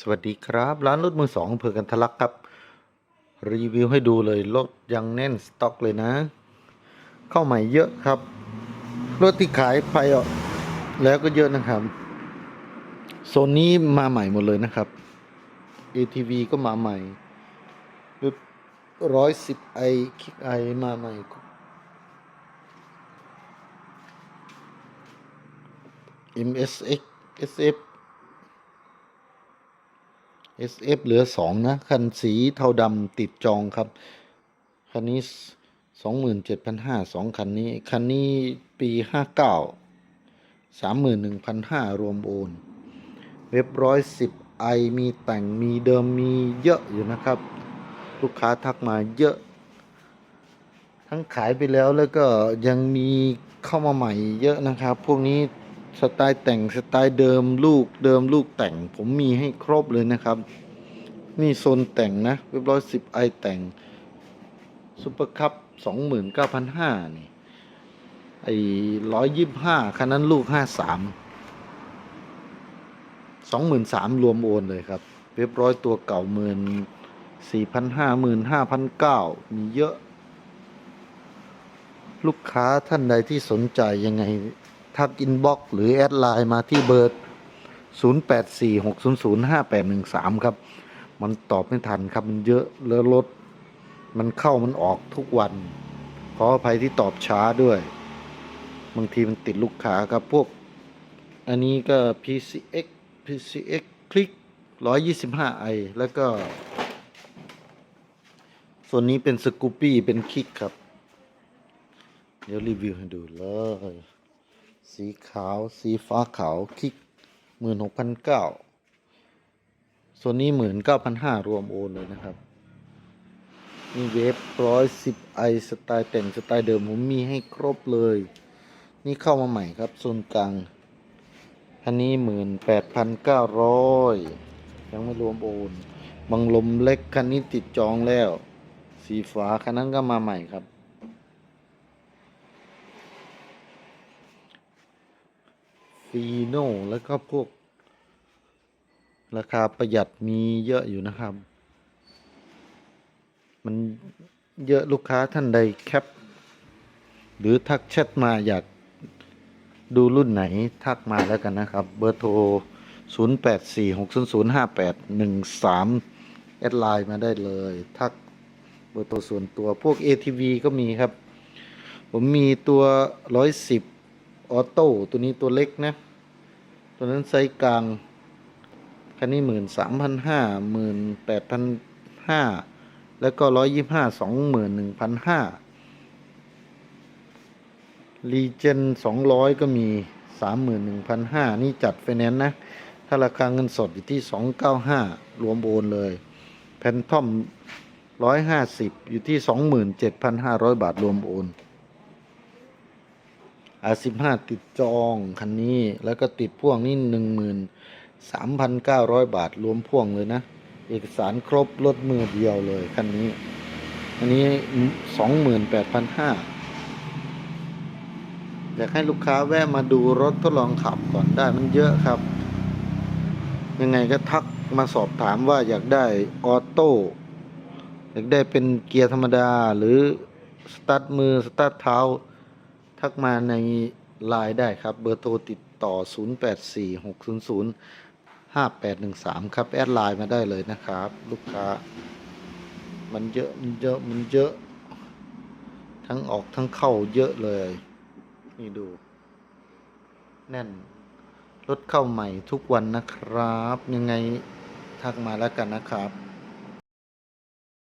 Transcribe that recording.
สวัสดีครับ ร้านรถมือสองอำเภอกันทะลักครับ รีวิวให้ดูเลยรถยังแน่นสต็อกเลยนะ เข้าใหม่เยอะครับ รถที่ขายไปอะแล้วก็เยอะนะครับ โซนนี้มาใหม่หมดเลยนะครับ ATV ก็มาใหม่รถร้อยสิบไอคิกไอมาใหม่ MSX SF SF เหลือสองนะ คันสีเทาดำติดจองครับ คันนี้สองหมื่นเจ็ดพันห้าสองคันนี้ คันนี้ปีห้าเก้าสามหมื่นหนึ่งพันห้ารวมโอน เว็บร้อยสิบไอมีแต่งมีเดิมมีเยอะอยู่นะครับ ลูกค้าทักมาเยอะ ทั้งขายไปแล้วแล้วก็ยังมีเข้ามาใหม่เยอะนะครับ พวกนี้ สไตล์แต่งสไตล์เดิมลูกเดิมลูกแต่ง ผมมีให้ครบเลยนะครับ นี่โซนแต่งนะเรียบร้อยสิบไอแต่งซุปเปอร์คัพสองหมื่นเก้าพันห้านี่ไอ้ร้อยยี่ห้าคันนั้นลูกห้าสามสองหมื่นสามรวมโอนเลยครับ เรียบร้อยตัวเก่าหมื่นสี่พันห้าหมื่นห้าพันเก้ามีเยอะ ลูกค้าท่านใดที่สนใจยังไง ทักอินบ็อกหรือแอดไลน์มาที่เบอร์ 0846005813 ครับ มันตอบไม่ทันครับมันเยอะแล้วรถ มันเข้ามันออกทุกวัน ขออภัยที่ตอบช้าด้วย บางทีมันติดลูกค้าครับพวก อันนี้ก็ PCX PCX คลิก 125i แล้วก็ ส่วนนี้เป็นสกูปปี้เป็นคลิกครับ เดี๋ยวรีวิวให้ดูเลย สีขาวสีฟ้าขาวคลิกหมื่นหกพันเก้าส่วนนี้หมื่นเก้าพันห้ารวมโอนเลยนะครับนี่เวฟร้อยสิบไอสไตล์แต่งสไตล์เดิมผมมีให้ครบเลย นี่เข้ามาใหม่ครับโซนกลางอันนี้หมื่นแปดพันเก้าร้อยยังไม่รวมโอนบังลมเล็กคันนี้ติดจองแล้ว สีฟ้าคันนั้นก็มาใหม่ครับ ฟีโน่แล้วก็พวก ราคาประหยัดมีเยอะอยู่นะครับ มันเยอะลูกค้าท่านใดแคป หรือทักแชทมาอยากดูรุ่นไหนทักมาแล้วกันนะครับ เบอร์โทร 0 8 4 6 0 0 5 8 1 3 แอดไลน์มาได้เลย ทักเบอร์โทรส่วนตัวพวก ATV ก็มีครับ ผมมีตัว 110 ออโต้ตัวนี้ตัวเล็กนะ ตัวนั้นไซส์กลาง คันนี้หมื่นสามพันห้าหมื่นแปดพันห้าแล้วก็ร้อยยี่ห้าสองหมื่นหนึ่งพันห้ารีเจนสองร้อยก็มีสามหมื่นหนึ่งพันห้านี่จัดไฟแนนซ์นะ ถ้าราคาเงินสดอยู่ที่สองเก้าห้ารวมโอนเลยแพนทอมร้อยห้าสิบอยู่ที่สองหมื่นเจ็ดพันห้าร้อยบาทรวมโอน อาสิบห้าติดจองคันนี้แล้วก็ติดพ่วงนี่หนึ่งหมื่นสามพันเก้าร้อยบาทรวมพ่วงเลยนะ เอกสารครบรถมือเดียวเลยคันนี้ อันนี้สองหมื่นแปดพันห้าอยากให้ลูกค้าแวะมาดูรถทดลองขับก่อนได้มันเยอะครับ ยังไงก็ทักมาสอบถามว่าอยากได้ออโต้อยากได้เป็นเกียร์ธรรมดาหรือสตาร์ทมือสตาร์ทเท้า ทักมาในไลน์ได้ครับ เบอร์โทรติดต่อ 0846005813 ครับ แอดไลน์มาได้เลยนะครับ ลูกค้า มันเยอะ มันเยอะ มันเยอะ ทั้งออกทั้งเข้าเยอะเลย นี่ดู แน่น รถเข้าใหม่ทุกวันนะครับ ยังไงทักมาแล้วกันนะครับ